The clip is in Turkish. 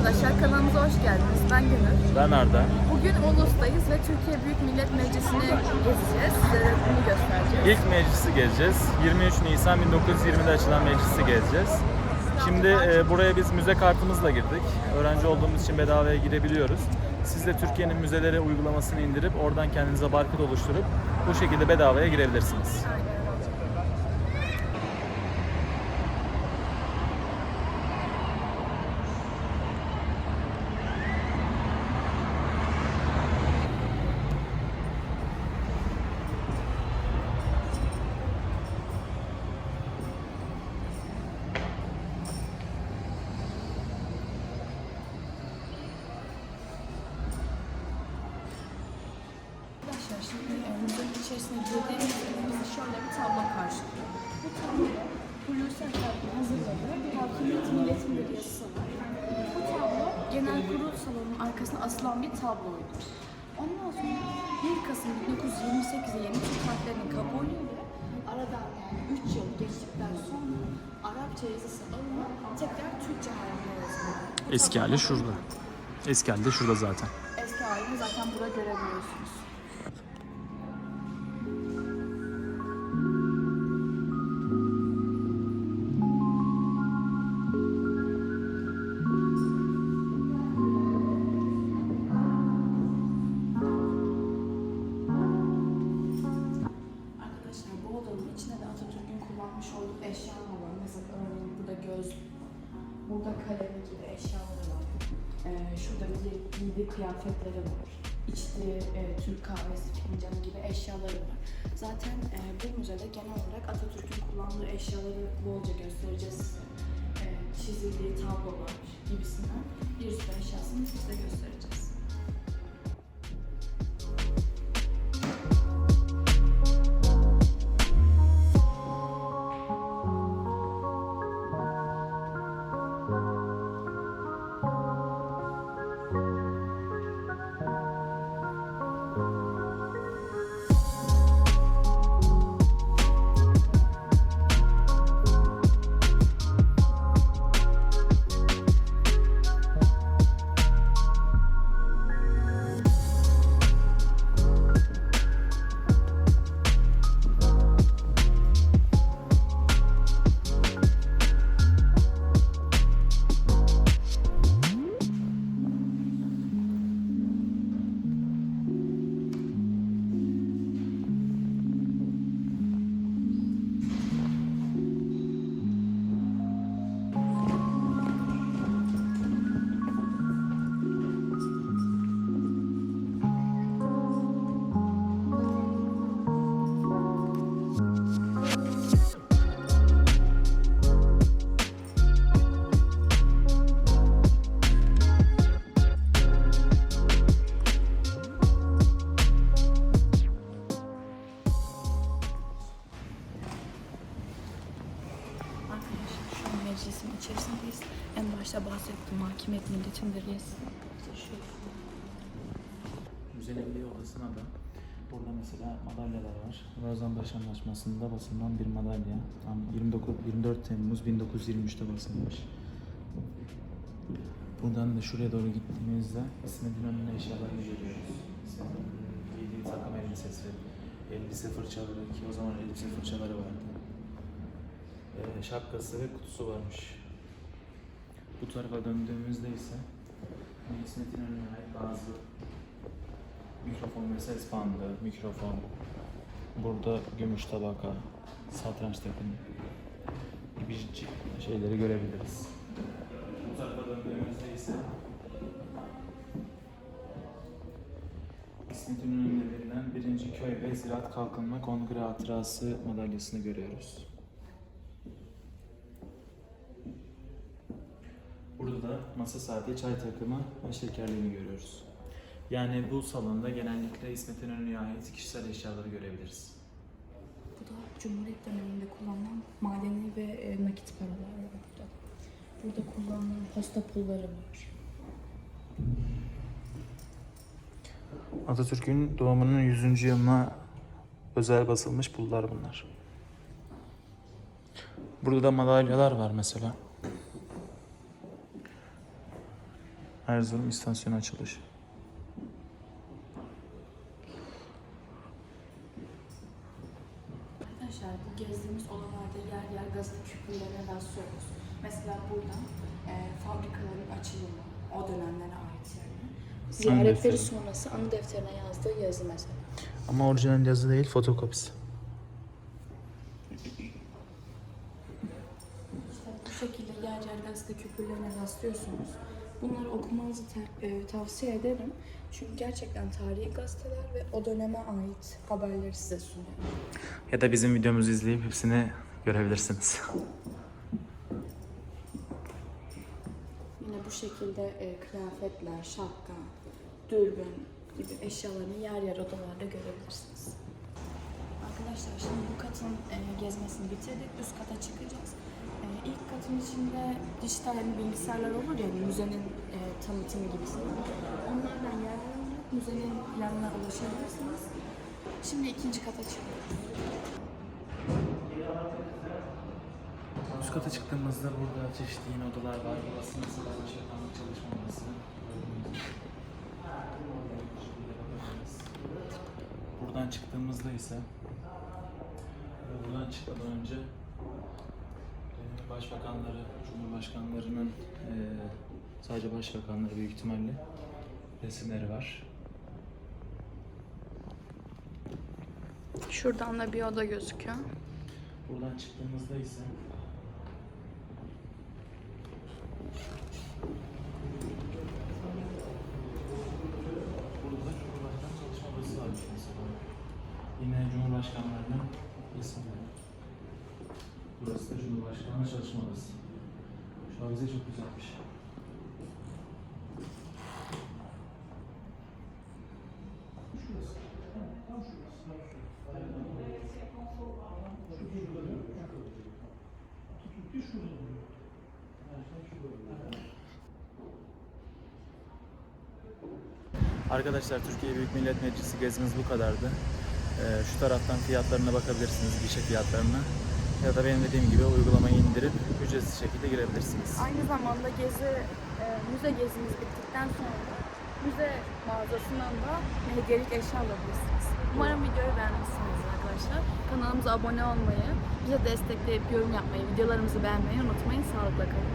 arkadaşlar, kanalımıza hoş geldiniz. Ben Gönül. Ben Arda. Bugün Ulus'tayız ve Türkiye Büyük Millet Meclisi'ni gezeceğiz. Size bunu göstereceğiz. İlk meclisi gezeceğiz. 23 Nisan 1920'de açılan meclisi gezeceğiz. Şimdi e, buraya biz müze kartımızla girdik. Öğrenci olduğumuz için bedavaya girebiliyoruz. Siz de Türkiye'nin müzeleri uygulamasını indirip oradan kendinize barkod oluşturup bu şekilde bedavaya girebilirsiniz. Arkadaşlar şimdi e, müzenin içerisine girdiğimizde bizi şöyle bir tablo karşılıyor. Bu tabloda Hulusi Akar'ın hazırladığı bir hakimiyet milletin yazısı var. Bu tablo genel kurul salonunun arkasına asılan bir tabloydu. Ondan sonra 1 Kasım 1928'de yeni Türk harflerinin kabulüyle aradan yani 3 yıl geçtikten sonra Arapça yazısı alınıp tekrar Türkçe haline yazıldı. Bu Eski hali şurada. Eski hali de şurada zaten. Eski halini zaten burada görebiliyorsunuz. Kalemi gibi eşyaları var. Ee, şurada bir giydiği kıyafetleri var. İçtiği e, Türk kahvesi fincanı gibi eşyaları var. Zaten e, bu müzede genel olarak Atatürk'ün kullandığı eşyaları bolca göstereceğiz size. E, çizildiği tablolar gibisinden bir sürü eşyasını size göstereceğiz. Şu an meclisin içerisindeyiz. En başta bahsettim hakimiyet milletindir yazısı. İşte şu. Müzenin bir odasına da burada mesela madalyalar var. Rozanbaşı Anlaşması'nda basılan bir madalya. Tam 29, 24 Temmuz 1923'te basılmış. Buradan da şuraya doğru gittiğimizde İsmet İnönü'nün eşyalarını görüyoruz. İsmet İnönü'nün giydiği takım elbisesi, elbise fırçaları ki o zaman elbise fırçaları vardı. Ee, şapkası ve kutusu varmış. Bu tarafa döndüğümüzde ise İnönü'ne ait bazı mikrofon ve ses bandı, mikrofon, burada gümüş tabaka, satranç takımı gibi şeyleri görebiliriz. Bu tarafa döndüğümüzde ise İsmet İnönü'ne verilen birinci köy ve ziraat kalkınma kongre hatırası madalyasını görüyoruz. Burada da masa saati, çay takımı ve şekerliğini görüyoruz. Yani bu salonda genellikle İsmet İnönü'ye ait kişisel eşyaları görebiliriz. Bu da Cumhuriyet döneminde kullanılan madeni ve e, nakit paralar var burada. Burada kullanılan posta pulları var. Atatürk'ün doğumunun 100. yılına özel basılmış pullar bunlar. Burada da madalyalar var mesela. Erzurum istasyon açılışı. Arkadaşlar bu gezdiğimiz odalarda yer yer gazete küpürlerine rastlıyoruz. Mesela buradan e, fabrikaların açılımı, o dönemlere ait yani. Ziyaretleri defteri. sonrası anı defterine yazdığı yazı mesela. Ama orijinal yazı değil, fotokopisi. İşte bu şekilde yer yer gazete küpürlerine rastlıyorsunuz. Bunları okumanızı e, tavsiye ederim. Çünkü gerçekten tarihi gazeteler ve o döneme ait haberleri size sunuyor. Ya da bizim videomuzu izleyip hepsini görebilirsiniz. Yine bu şekilde e, kıyafetler, şapka, dürbün gibi eşyalarını yer yer odalarda görebilirsiniz. Arkadaşlar şimdi bu katın e, gezmesini bitirdik. Üst kata çıkacağız. İlk katın içinde dijital hani bilgisayarlar olur ya müzenin e, tanıtımı gibisinden. Onlardan yararlanarak müzenin planına ulaşabilirsiniz. Şimdi ikinci kata çıkıyoruz. Üst kata çıktığımızda burada çeşitli yine odalar var. Burası mesela başbakanlık çalışma odası. Buradan çıktığımızda ise buradan çıkmadan önce başbakanları, cumhurbaşkanlarının e, sadece başbakanları büyük ihtimalle resimleri var. Şuradan da bir oda gözüküyor. Buradan çıktığımızda ise Burada Cumhurbaşkanı çalışma odası varmış mesela. Yine Cumhurbaşkanlarının resimleri. Burası da Cumhurbaşkanı çalışma odası. Şu avize çok güzelmiş. Arkadaşlar Türkiye Büyük Millet Meclisi gezimiz bu kadardı. Ee, şu taraftan fiyatlarına bakabilirsiniz, gişe fiyatlarına. Ya da benim dediğim gibi uygulamayı indirip ücretsiz şekilde girebilirsiniz. Aynı zamanda gezi, e, müze gezimiz bittikten sonra müze mağazasından da hediyelik eşya alabilirsiniz. Umarım videoyu beğenmişsinizdir arkadaşlar. Kanalımıza abone olmayı, bize destekleyip yorum yapmayı, videolarımızı beğenmeyi unutmayın. Sağlıkla kalın.